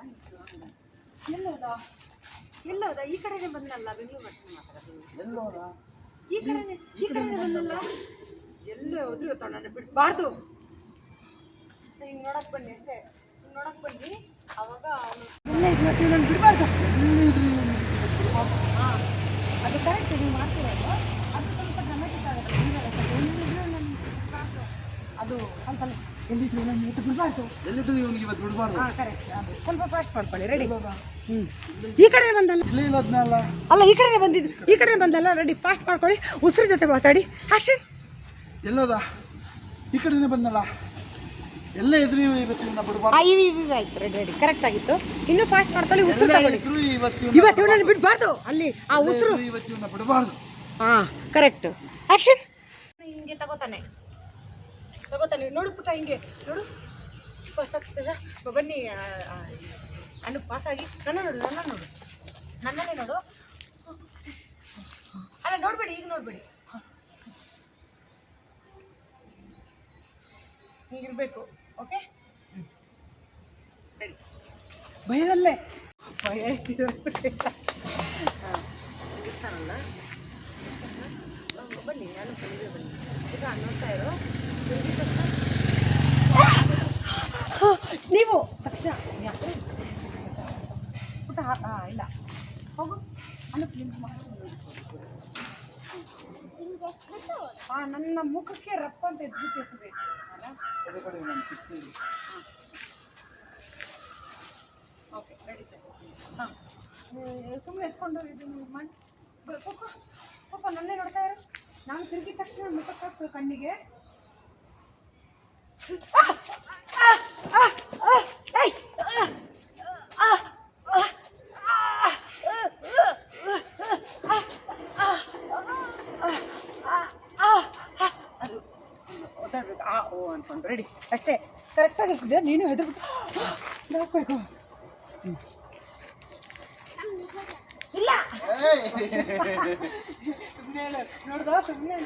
ಎಲ್ಲೋದಾ? ಎಲ್ಲೋದಾ? ಈ ಕಡೆನೇ ಬಂದಲ್ಲ ಬೆಂಗಳೂರು ಮಾತಾಡೋದು ಎಲ್ಲೋದ? ಈ ಕಡೆನೇ ಈ ಕಡೆನೇ ಬಂದಲ್ಲ ಎಲ್ಲೇ ಹೋದ್ರು ಇವತ್ತು ನನ್ನ ಬಿಡಬಾರ್ದು. ಹಿಂಗೆ ನೋಡಕ್ ಬನ್ನಿ ಅಷ್ಟೇ. ಹಿಂಗ್ ನೋಡಕ್ ಬನ್ನಿ. ಅವಾಗ ಅವನು ನಾನು ಬಿಡಬಾರ್ದು. ಹಾಂ. ಅದು ಕರೆಕ್ಟ್ ನೀವು ಮಾಡ್ತಿರೋದು ಅದು? ಸ್ವಲ್ಪ ಡ್ರಾಮಾಟಿಕ್ ಆಗುತ್ತೆ. ಎಲ್ಲಿದ್ರು ಬಿಡ್ಬಾರ್ದು. ಅದು ಸ್ವಲ್ಪ ಎಲ್ಲಿದ್ರು ನಾನು ಇವತ್ತು ಬಿಡಬಾರ್ದು. ಎಲ್ಲಿದ್ರು ಇವನು ಇವತ್ತು ಬಿಡಬಾರ್ದು? ಹಾಂ ಕರೆಕ್ಟ್ ಅದು ಸ್ವಲ್ಪ ಫಾಸ್ಟ್ ಮಾಡ್ಕೊಳ್ಳಿ. ರೆಡಿ ಹ್ಞೂ ಈ ಕಡೆ ಬಂದಲ್ಲ? ಇಲ್ಲೇ ಇಲ್ಲದ್ನಲ್ಲ ಅಲ್ಲ ಈ ಕಡೆ ಬಂದಿದ್ದು ಈ ಕಡೆ ಬಂದಲ್ಲ? ರೆಡಿ ಫಾಸ್ಟ್ ಮಾಡ್ಕೊಳ್ಳಿ. ಉಸಿರು ಜೊತೆ ಮಾತಾಡಿ. ಆಕ್ಷನ್ ಎಲ್ಲೋದ? ಈ ಕಡೆನೇ ಬಂದಲ್ಲ ಎಲ್ಲ ಇದ್ರು ಇವ ಇವತ್ತು ಇವನ್ನ ವಿ ಇವಿ ಇವಿ ಆಯ್ತು ರೆಡಿ ರೆಡಿ ಕರೆಕ್ಟ್ ಆಗಿತ್ತು. ಇನ್ನೂ ಫಾಸ್ಟ್ ಮಾಡ್ಕೊಳ್ಳಿ ಉಸಿರು ತಗೊಳ್ಳಿ. ಇದ್ರು ಇವತ್ತು ಇವತ್ತು ಇವಳನ್ನು ಬಿಡಬಾರ್ದು. ಅಲ್ಲಿ ಆ ಉಸಿರು. ಇವತ್ತು ಇವನ್ನ ಬಿಡಬಾರ್ದು. ಹಾಂ ಕರೆಕ್ಟ್ ಆಕ್ಷನ್ ಹಿಂಗೆ ತಗೋತಾನೆ. ತಗೋತಾನೆ. ನೋಡು ಪುಟ್ಟ ಹಿಂಗೆ. ನೋಡು. ಪಾಸ್ ಆಗ್ತದ? ಬನ್ನಿ ಅನ್ನು ಪಾಸ್ ಆಗಿ. ನನ್ನ ನೋಡು ನನ್ನ ನೋಡು. ನನ್ನನ್ನೇ ನೋಡು. ಅಲ್ಲ ನೋಡ್ಬೇಡಿ ಈಗ ನೋಡ್ಬೇಡಿ. ಹಿಂಗಿರ್ಬೇಕು ಓಕೆ ಭಯದಲ್ಲೇ. ಭಯ ಇರ್ತಿರಲ್ಲ ಬನ್ನಿ ನಾನು ಬಂದಿದ್ದೆ ಬನ್ನಿ. ಈಗ ನೋಡ್ತಾ ಇರೋ ನೀವು. ತಕ್ಷಣ ಯಾಕೆ ಪುಟ್ಟ ಇಲ್ಲ. ಹೋಗು. ಅನ್ನು ಕ್ಲೀನ್ ಹಾ ನನ್ನ ಮುಖಕ್ಕೆ ರಪ್ಪ ಅಂತ ಎದ್ದು ಎಸಬೇಕು ಅಲ್ಲ ಅದೇ ಕಡೆ ನಾನು ಸಿಕ್ಸ್ತೀನಿ ಓಕೆ ರೆಡಿ ಸರ್ ಹಾಂ. ಸುಮ್ಮನೆ ಎತ್ಕೊಂಡು ಇದು ಮಾಡಿ ಪಪ್ಪ ಪಪ್ಪ ನನ್ನೇ ನೋಡ್ತಾ ಇರು ನಾನು ತಿರುಗಿದ ತಕ್ಷಣ ಮುಖಕ್ಕೆ ಕಣ್ಣಿಗೆ ಅದು ಒದ್ದಾಡ್ಬೇಕು ಆ ಓ ಅನ್ಕೊಂಡು ರೆಡಿ ಅಷ್ಟೇ ಎಷ್ಟಿದೆ ನೀನು ಹೆದರ್ಬಿಟ್ಟು ಇಲ್ಲ ಸುಮ್ಮನೆ ನೋಡ್ದ ಸುಮ್ಮನೆ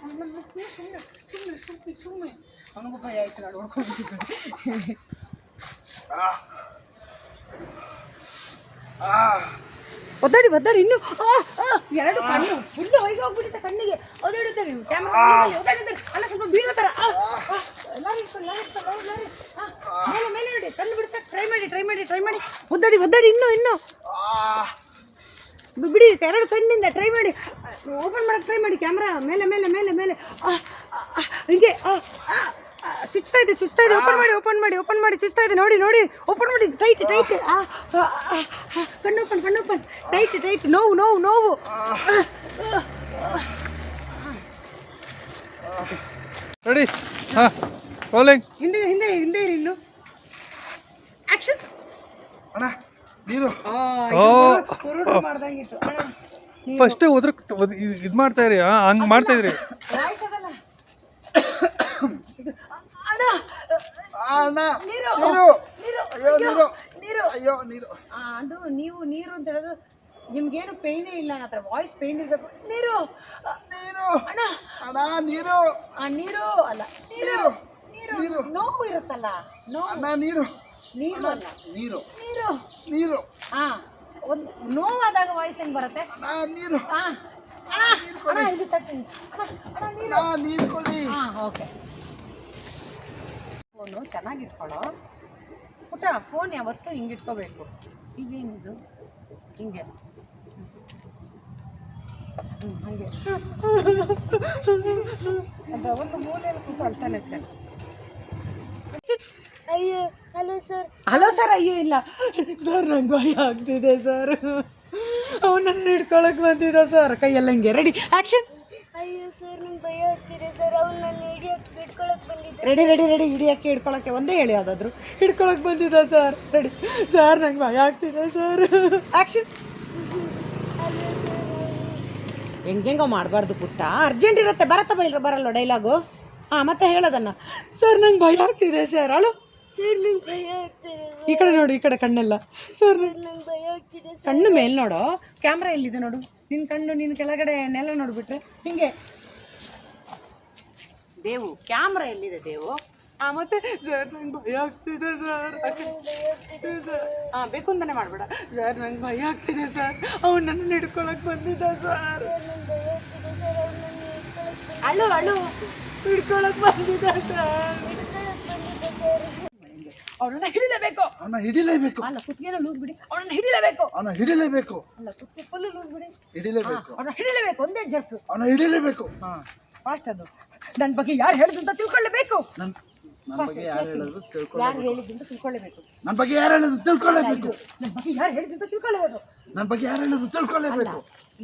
ಸುಮ್ಮನೆ ಸುಮ್ಮನೆ ಸುಮ್ಮನೆ ಒದ್ದಾಡಿ ಒದ್ದಾಡಿ, ಇನ್ನು. ಎರಡು ಕಣ್ಣು. ಫುಲ್ಲು ಹೋಗಿ ಹೋಗ್ಬಿಡುತ್ತೆ ಕಣ್ಣಿಗೆ. ಒದ್ದಾಡುತ್ತೆ ಕ್ಯಾಮ್ರಾ ಅಲ್ಲ, ಸ್ವಲ್ಪ ಬೀಳೋ ಥರ ಆ, ಆ, ಲಾರಿ ಇಟ್ಕೊಂಡು, ಲಾರಿ ಇಟ್ಕೊಂಡು, ಲಾರಿ, ಲಾರಿ. ಆ, ಮೇಲೆ ಮೇಲೆ ನೋಡಿ ಕಣ್ಣು ಬಿಡುತ್ತೆ ಟ್ರೈ ಮಾಡಿ ಟ್ರೈ ಮಾಡಿ ಟ್ರೈ ಮಾಡಿ. ಒದ್ದಾಡಿ ಒದ್ದಾಡಿ ಇನ್ನೂ ಇನ್ನೂ. ಬಿಡಿ ಎರಡು ಕಣ್ಣಿಂದ ಟ್ರೈ ಮಾಡಿ. ಓಪನ್ ಮಾಡಕ್ಕೆ ಟ್ರೈ ಮಾಡಿ ಕ್ಯಾಮ್ರಾ ಮೇಲೆ ಮೇಲೆ ಮೇಲೆ ಮೇಲೆ. ಹಿಂಗೆ ಚುಚ್ತಾ ಇದೆ ಚುಚ್ತಾ ಇದೆ. ಓಪನ್ ಮಾಡಿ ಓಪನ್ ಮಾಡಿ ಓಪನ್ ಮಾಡಿ ಚುಚ್ತಾ ಇದೆ. ನೋಡಿ ನೋಡಿ. ಓಪನ್ ಮಾಡಿ ಟೈಟ್ ಟೈಟ್ ಕಣ್ಣು ಓಪನ್ ಕಣ್ಣು ಓಪನ್. ಟೈಟ್ ಟೈಟ್ ನೋವು ನೋವು ನೋವು. ರೆಡಿ ಹಾಂ. ರೋಲಿಂಗ್ ಹಿಂದೆ ಹಿಂದೆ ಹಿಂದೆ ಇರಿ ಇನ್ನು. ಆಕ್ಷನ್ ಅಣ್ಣ. ಕುರುಡು ಮಾಡ್ದಂಗಿತ್ತು. ಫಸ್ಟ್ ಉದ್ರ ಇದು ಮಾಡ್ತಾ ಇರಿ ಹಾಂ ಹಂಗೆ ಮಾಡ್ತಾ ಇದ್ರಿ. ನೀರು ಅಯ್ಯೋ ನೀರು. ನೀರು. ಅಯ್ಯೋ ನೀರು. ಆ, ಅದು ನೀವು ನೀರು ಅಂತ ಹೇಳೋದು ನಿಮ್ಗೇನು ಪೇಯ್ನೇ ಇಲ್ಲ ನನ್ನ ಹತ್ರ ವಾಯ್ಸ್ ಪೇಯ್ನ್ ಇರಬೇಕು. ನೀರು. ನೀರು. ಅಣ್ಣ. ಅಣ್ಣ ನೀರು. ಆ ನೀರು ಅಲ್ಲ. ನೀರು. ನೀರು. ನೀರು. ನೀರು. ನೋವು ಇರುತ್ತಲ್ಲ. ನೋವು. ನೀರು. ನೀರು. ಅಲ್ಲ ನೀರು. ನೀರು. ನೀರು. ಹಾ ಒಂದು ನೋವಾದಾಗ ವಾಯ್ಸ್ ಹೆಂಗ್ ಬರುತ್ತೆ? ಅಣ್ಣ ನೀರು. ಹಾ ಅಣ್ಣ ಅಣ್ಣ ಇದು ತಟ್ಟಿ. ಅಣ್ಣ ಅಣ್ಣ ನೀರು. ಅಣ್ಣ ನೀರು ಕೊಡಿ. ಹಾ ಓಕೆ. ಫೋನು ಚೆನ್ನಾಗಿ ಇಟ್ಕೊಳ್ಳೋ ಪುಟ್ಟ ಫೋನ್ ಯಾವತ್ತೂ ಹಿಂಗೆ ಇಟ್ಕೋಬೇಕು. ಇದೇನಿದು ಹಿಂಗೆ. ಹ್ಮ್, ಹಂಗೆ. ಅದು ಒಂದು ಮೂಲೆಯಲ್ಲಿ ಕೂತು ಅಳ್ತಾನೆ ಸರ್ ಅಯ್ಯೋ ಹಲೋ ಸರ್. ಹಲೋ ಸರ್ ಅಯ್ಯೋ ಇಲ್ಲ. ಸರ್ ನಂಗೆ ಭಯ ಆಗ್ತಿದೆ ಸರ್. ಅವನನ್ನು ಹಿಡ್ಕೊಳಕ್ ಬಂದಿದ್ದ ಸರ್. ಕೈಯೆಲ್ಲ ಹಂಗೆ ರೆಡಿ ಆ್ಯಕ್ಷನ್ ಅಯ್ಯೋ ಸರ್ ನಂಗೆ ಭಯ ಆಗ್ತಿದೆ ಸರ್. ಅವ್ನು ನನ್ನ ಹಿಡಿಯಕ್ಕೆ ಬಿಟ್ಕೊಳಕ್ ಬಂದಿದ್ದೆ ರೆಡಿ ರೆಡಿ ರೆಡಿ ಹಿಡಿಯೋಕ್ಕೆ ಹಿಡ್ಕೊಳಕ್ಕೆ ಒಂದೇ ಹೇಳಿ ಯಾವುದಾದ್ರು. ಹಿಡ್ಕೊಳಕ್ಕೆ ಬಂದಿದ್ದ ಸರ್. ರೆಡಿ ಸರ್ ನಂಗೆ ಭಯ ಆಗ್ತಿದೆ ಸರ್. ಆ್ಯಕ್ಷನ್ ಹೆಂಗೆಂಗೋ ಮಾಡಬಾರ್ದು ಪುಟ್ಟ. ಅರ್ಜೆಂಟ್ ಇರುತ್ತೆ. ಬರತ್ತ ಬೈಲ್ ಬರಲ್ಲ ಡೈಲಾಗು ಹಾಂ ಮತ್ತೆ ಹೇಳೋದನ್ನ. ಸರ್ ನಂಗೆ ಭಯ ಆಗ್ತಿದೆ ಸರ್. ಅಳು ಸರ್ ನಂಗೆ ಭಯ ಆಗ್ತಿದೆ ಈ ಕಡೆ ನೋಡು ಈ ಕಡೆ ಕಣ್ಣೆಲ್ಲ. ಸರ್ ಸರ್ ನಂಗೆ ಭಯ ಆಗ್ತಿದೆ ಸರ್ ಕಣ್ಣು ಮೇಲೆ ನೋಡು. ಕ್ಯಾಮ್ರಾ ಎಲ್ಲಿದೆ ನೋಡು? ನಿನ್ನ ಕಣ್ಣು ನಿನ್ ಕೆಳಗಡೆ ನೆಲ ನೋಡ್ಬಿಟ್ರೆ ಹಿಂಗೆ. ದೇವು ಕ್ಯಾಮ್ರಾ ಎಲ್ಲಿದೆ ದೇವು? ಆ ಮತ್ತೆ ಸರ್ ನಂಗೆ ಭಯ ಆಗ್ತಿದೆ ಸರ್ ಹಾಂ ಬೇಕು ಅಂತಾನೆ ಮಾಡಬೇಡ. ಸರ್ ನಂಗೆ ಭಯ ಆಗ್ತಿದೆ ಸರ್ ಅವ್ನು ನನ್ನ ಹಿಡ್ಕೊಳಕ್ ಬಂದಿದ್ದ ಸರ್ ಅಳು ಅಳು. ಹಿಡ್ಕೊಳಕ್ ಬಂದಿದ್ದ ಸರ್ ಅವ್ರನ್ನ ಹಿಡಿಲೇಬೇಕು. ಅವನ ಹಿಡಿಲೇಬೇಕು. ಅಲ್ಲ ಕುತ್ತಿಗೆನ ಲೂಸ್ ಬಿಡಿ. ಅವನನ್ನ ಹಿಡಿಲೇಬೇಕು. ಅವನ ಹಿಡಿಲೇಬೇಕು. ಅಲ್ಲ ಕುತ್ತಿಗೆ ಫುಲ್ ಲೂಸ್ ಬಿಡಿ. ಹಿಡಿಲೇಬೇಕು. ಅವನ ಹಿಡಿಲೇಬೇಕು ಒಂದೇ ಜರ್ಕು. ಅವನ ಹಿಡಿಲೇಬೇಕು. ಹಾ ಫಾಸ್ಟ್ ಅದು. ನನ್ನ ಬಗ್ಗೆ ಯಾರು ಹೇಳಿದ್ರು ಅಂತ ತಿಳ್ಕೊಳ್ಳಬೇಕು ನನ್ನ ನನ್ನ ಬಗ್ಗೆ ಯಾರು ಹೇಳಿದ್ರು ತಿಳ್ಕೊಳ್ಳಬೇಕು ಯಾರು ಹೇಳಿದ್ರು ಅಂತ ತಿಳ್ಕೊಳ್ಳಬೇಕು. ನನ್ನ ಬಗ್ಗೆ ಯಾರು ಹೇಳಿದ್ರು ತಿಳ್ಕೊಳ್ಳಬೇಕು. ನನ್ನ ಬಗ್ಗೆ ಯಾರು ಹೇಳಿದ್ರು ಅಂತ ತಿಳ್ಕೊಳ್ಳಬೇಕು ನನ್ನ ಬಗ್ಗೆ ಯಾರು ಹೇಳಿದ್ರು ತಿಳ್ಕೊಳ್ಳಬೇಕು.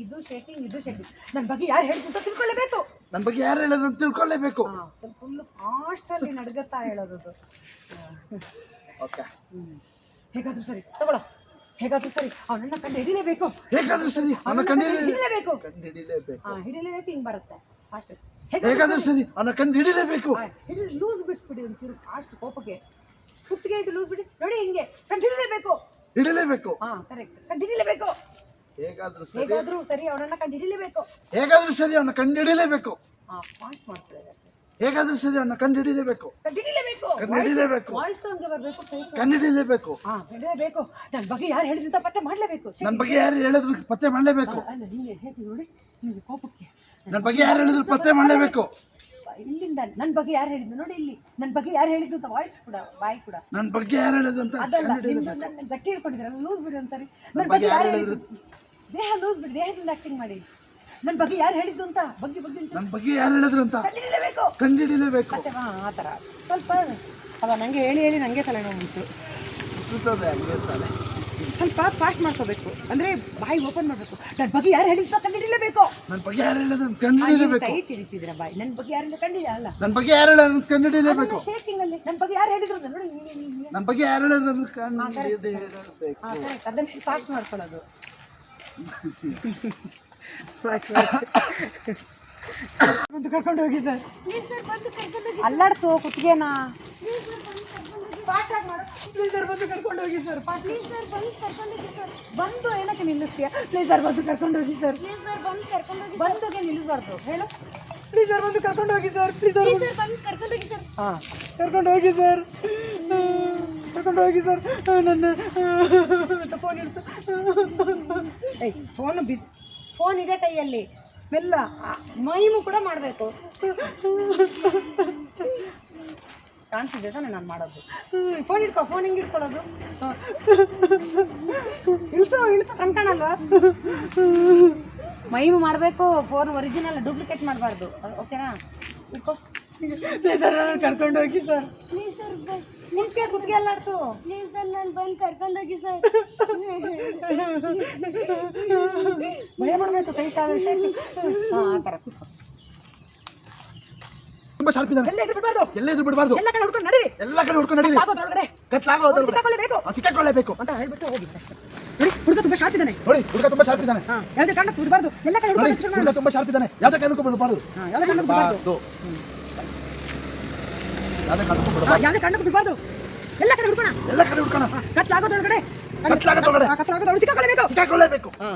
ಇದು ಶೆಟ್ಟಿಂಗ್ ಇದು ಸೆಟ್ಟಿಂಗ್ ನನ್ನ ಬಗ್ಗೆ ಯಾರು ಹೇಳಿದ್ರು ಅಂತ ತಿಳ್ಕೊಳ್ಳಬೇಕು. ನನ್ನ ಬಗ್ಗೆ ಯಾರು ಹೇಳಿದ್ರು ಅಂತ ತಿಳ್ಕೊಳ್ಳಬೇಕು ಫುಲ್ ಫಾಸ್ಟಲ್ಲಿ ನಡ್ಗತ್ತಾ ಹೇಳೋದು. ಓಕೆ. ಹೇಗಾದ್ರೂ ಸರಿ ತಗೊಳ್ಳೋ. ಹೇಗಾದ್ರೂ ಸರಿ. ಅವನನ್ನ ಕಂಡು ಹಿಡಿಲೇಬೇಕು. ಹೇಗಾದ್ರೂ ಸರಿ. ಅವನ ಕಂಡು ಹಿಡಿಲೇಬೇಕು. ಕಂಡು ಹಿಡಿಲೇಬೇಕು. ಹಾ ಹಿಡಿಲೇಬೇಕು ಹಿಂಗ್ ಬರುತ್ತೆ. ಫಾಸ್ಟ್ ಹೇಗಾದ್ರೂ ಸರಿ. ಅವನ ಕಂಡು ಹಿಡಿಲೇಬೇಕು. ಹಿಡಿ ಲೂಸ್ ಬಿಟ್ಬಿಡಿ ಒಂಚೂರು ಫಾಸ್ಟ್ ಕೋಪಕ್ಕೆ. ಕುತ್ತಿಗೆ ಇದು ಲೂಸ್ ಬಿಡಿ. ನೋಡಿ ಹಿಂಗೆ. ಕಂಡು ಹಿಡಿಲೇಬೇಕು. ಹಿಡಿಲೇಬೇಕು. ಹಾ ಕರೆಕ್ಟ್ ಕಂಡು ಹಿಡಿಲೇಬೇಕು. ಹೇಗಾದ್ರೂ ಸರಿ. ಹೇಗಾದ್ರೂ ಸರಿ ಅವನನ್ನ ಕಂಡು ಹಿಡಿಲೇಬೇಕು. ಹೇಗಾದ್ರೂ ಸರಿ ಅವನ ಕಂಡು ಹಿಡಿಲೇಬೇಕು. ಹಾ ಫಾಸ್ಟ್ ಮಾಡ್ತಾರೆ ಹೇಗಾದ್ರೂ ಸರಿ ಅವನ ಕಂಡು ಹಿಡಿಲೇಬೇಕು. ಕಂಡು ಕಂಡು ವಾಯ್ಸ್ ಹಂಗೆ ಬರಬೇಕು ಫೇಸ್ ಹಿಡಿಲೇಬೇಕು ಹಾಂ ಹಿಡಿಲೇಬೇಕು ನನ್ನ ಬಗ್ಗೆ ಯಾರು ಹೇಳಿದ್ರು ಅಂತ ಪತ್ತೆ ಮಾಡಲೇಬೇಕು. ನನ್ನ ಬಗ್ಗೆ ಯಾರು ಹೇಳಿದ್ರು ಪತ್ತೆ ಮಾಡಲೇಬೇಕು. ಅಲ್ಲ ಶೇಟಿ ನೋಡಿ ಹಿಂಗೆ ಕೋಪಕ್ಕೆ. ನನ್ನ ಬಗ್ಗೆ ಯಾರು ಹೇಳಿದ್ರು ಪತ್ತೆ ಮಾಡಲೇಬೇಕು. ಇಲ್ಲಿಂದ ನನ್ನ ಬಗ್ಗೆ ಯಾರು ಹೇಳಿದ್ರು ನೋಡಿ ಇಲ್ಲಿ. ನನ್ನ ಬಗ್ಗೆ ಯಾರು ಹೇಳಿದ್ರು ಅಂತ ವಾಯ್ಸ್ ಕೂಡ ಬಾಯಿ ಕೂಡ. ನನ್ನ ಬಗ್ಗೆ ಯಾರು ಹೇಳಿದ್ರು ಅಂತ ಅದಲ್ಲ ಗಟ್ಟಿ ಹಿಡ್ಕೊಂಡಿದ್ರಲ್ಲ ಲೂಸ್ ಬಿಡಿ ಒಂದ್ಸರಿ. ನನ್ನ ಬಗ್ಗೆ ಯಾರು ಹೇಳಿದ್ರು? ದೇಹ ಲೂಸ್ ಬಿಡಿ ದೇಹದಿಂದ ಆಕ್ಟಿಂಗ್ ಮಾಡಿ. ನನ್ನ ಬಗ್ಗೆ ಯಾರು ಹೇಳಿದ್ದು ಅಂತ? ಬಗ್ಗೆ ಬಗ್ಗೆ ನನ್ನ ಬಗ್ಗೆ ಯಾರು ಹೇಳಿದ್ರು ಅಂತ? ಕಂಡಿಡಿಲೇಬೇಕು. ಕಂಡು ಹಿಡಿಲೇಬೇಕು ಮತ್ತೆ ಹಾಂ ಆ ಥರ. ಸ್ವಲ್ಪ ಅವ ನನಗೆ ಹೇಳಿ ಹೇಳಿ ನನಗೆ ತಲೆನೋವು ತಲೆ. ಸ್ವಲ್ಪ ಫಾಸ್ಟ್ ಮಾಡ್ಕೋಬೇಕು. ಅಂದರೆ ಬಾಯಿ ಓಪನ್ ಮಾಡಬೇಕು. ನನ್ನ ಬಗ್ಗೆ ಯಾರು ಹೇಳಿದ್ರು ಕಂಡಿಡಿಲೇಬೇಕು. ನನ್ನ ಬಗ್ಗೆ ಯಾರು ಹೇಳಿದ್ರು ಕಂಡಿಡಿಲೇಬೇಕು. ಕೈ ತಿಳಿತಿದ್ರ ಟೈಟ್ ಹಿಡಿತಿದ್ದೀರ ಬಾಯಿ? ನನ್ನ ಬಗ್ಗೆ ಯಾರಿಂದ ಕಂಡಿಲ್ಲ ಅಲ್ಲ. ನನ್ನ ಬಗ್ಗೆ ಯಾರು ಹೇಳಿದ್ರು ಕಂಡಿಡಿಲೇಬೇಕು. ಕಂಡು ಶೇಕಿಂಗ್ ಅಲ್ಲಿ. ನನ್ನ ಬಗ್ಗೆ ಯಾರು ಹೇಳಿದ್ರು ನೋಡಿ. ನನ್ನ ಬಗ್ಗೆ ಯಾರು ಹೇಳಿದ್ರು ಅಂತ ಕಂಡು ಹಾ ಕರೆಕ್ಟ್. ಅದನ್ನ ಫಾಸ್ಟ್ ಮಾಡ್ಕೊಳ್ಳೋದು. ಬಂದು ಕರ್ಕೊಂಡು ಹೋಗಿ ಸರ್ ಪ್ಲೀಸ್ ಸರ್ ಬಂದು ಕರ್ಕೊಂಡೋಗಿ ಅಲ್ಲಾಡ್ಸು ಕುತ್ತಿಗೆನ ಪ್ಲೀಸ್ ಸರ್ ಬಂದು ಕರ್ಕೊಂಡೋಗಿ ಸರ್ ಆಗಿ ಮಾಡು ಪ್ಲೀಸ್ ಸರ್ ಬಂದು ಕರ್ಕೊಂಡು ಹೋಗಿ ಸರ್ ಸರ್ ಬಂದು ಸರ್ ಏನಕ್ಕೆ ನಿಲ್ಲಿಸ್ತೀಯಾ ಪ್ಲೀಸ್ ಸರ್ ಬಂದು ಕರ್ಕೊಂಡು ಹೋಗಿ ಸರ್ ಪ್ಲೀಸ್ ಸರ್ ಬಂದು ಕರ್ಕೊಂಡೋಗಿ ಬಂದುಗೆ ನಿಲ್ಲಿಸಬಾರ್ದು ಹೇಳು ಪ್ಲೀಸ್ ಸರ್ ಬಂದು ಕರ್ಕೊಂಡು ಹೋಗಿ ಸರ್ ಪ್ಲೀಸ್ ಸರ್ ಬಂದು ಕರ್ಕೊಂಡು ಕರ್ಕೊಂಡೋಗಿ ಸರ್ ಹಾಂ ಕರ್ಕೊಂಡು ಹೋಗಿ ಸರ್ ಕರ್ಕೊಂಡು ಹೋಗಿ ಸರ್ ನನ್ನ ಫೋನ್ ಏಯ್ ಫೋನ್ ಬಿ ಫೋನ್ ಇದೆ ಕೈಯಲ್ಲಿ. ಮೆಲ್ಲ ಮೈಮು ಕೂಡ ಮಾಡಬೇಕು. ಕಾಣಿಸಿದೆ ತಾನೆ ನಾನು ಮಾಡೋದು? ಫೋನ್ ಇಟ್ಕೊ ಫೋನ್ ಹಿಂಗೆ ಇಟ್ಕೊಳ್ಳೋದು? ಇಳಿಸು ಇಳಿಸು ಕಣ್ಕಾಣಲ್ವಾ ಮೈಮು ಮಾಡಬೇಕು ಫೋನ್ ಒರಿಜಿನಲ್ ಡೂಪ್ಲಿಕೇಟ್ ಮಾಡಬಾರ್ದು. ಓಕೆನಾ? ಇಟ್ಕೋ. ಸರ್ ಕರ್ಕೊಂಡು ಹೋಗಿ ಸರ್. ಪ್ಲೀಸ್ ಸರ್ ಕುತ್ತಿಗೆ ಅಲ್ಲಾಡ್ಸು. ಪ್ಲೀಸ್ ಸರ್ ನಾನು ಬಂದು ಕರ್ಕೊಂಡೋಗಿ ಸರ್. ಭಯ ಮಾಡಬೇಕು ಕೈ ಕಾಲು ಹಾಂ ಆ ಥರ ಕೂತ್ಕೊ. ತುಂಬಾ ಶಾರ್ಪ್ ಇದಾನೆ ಎಲ್ಲ ಬಿಡಬಾರ್ದು ಎಲ್ಲೇ ಇದ್ರು ಬಿಡಬಾರ್ದು ಎಲ್ಲ ಕಡೆ ಹುಡ್ಕೊಂಡು ನಡಿ ಎಲ್ಲ ಕಡೆ ಹುಡ್ಕೊಂಡು ಸಿಕ್ಕಾಕೊಳ್ಳೇಬೇಕು ಸಿಕ್ಕಾಕೊಳ್ಳೇಬೇಕು. ಅಂತ ಹೇಳ್ಬಿಟ್ಟು ಹೋಗಿ ನೋಡಿ ಹುಡುಗ ತುಂಬಾ ಶಾರ್ಪ್ ಇದ್ದಾನೆ. ನೋಡಿ ಹುಡುಗ ತುಂಬಾ ಶಾರ್ಪ್ ಇದ್ದಾನೆ. ಯಾವುದೇ ಕಾರಣಕ್ಕೂ ಬಿಡಬಾರ್ದು ಎಲ್ಲ ಕಡೆ ಹುಡುಗ ತುಂಬಾ ಶಾರ್ಪ್ ಇದ್ದಾನೆ. ಯಾವ್ದೇ ಕಾರಣಕ್ಕೂ ಬಿಡಬಾರ್ದು. ಯಾವುದೇ ಕಾರಣಕ್ಕೂ ಬಿಡಬಾರ್ದು. ಯಾವ್ದೇ ಕಾರಣಕ್ಕೂ ಬಿಡಬಾರ್ದು. ಯಾವುದೇ ಕಾರಣಕ್ಕೂ ಬಿಡಬಾರ್ದು. ಎಲ್ಲ ಕಡೆ ಹುಡ್ಕೋಣ. ಎಲ್ಲ ಕಡೆ ಹುಡ್ಕೋಣ. ಕತ್ಲಾಗೋದ್ರೊಳಗೆ ಸಿಕ್ಕಾಕೊಳ್ಳಬೇಕು. ಸಿಕ್ಕಾಕೊಳ್ಳೇಬೇಕು. ಹಾ.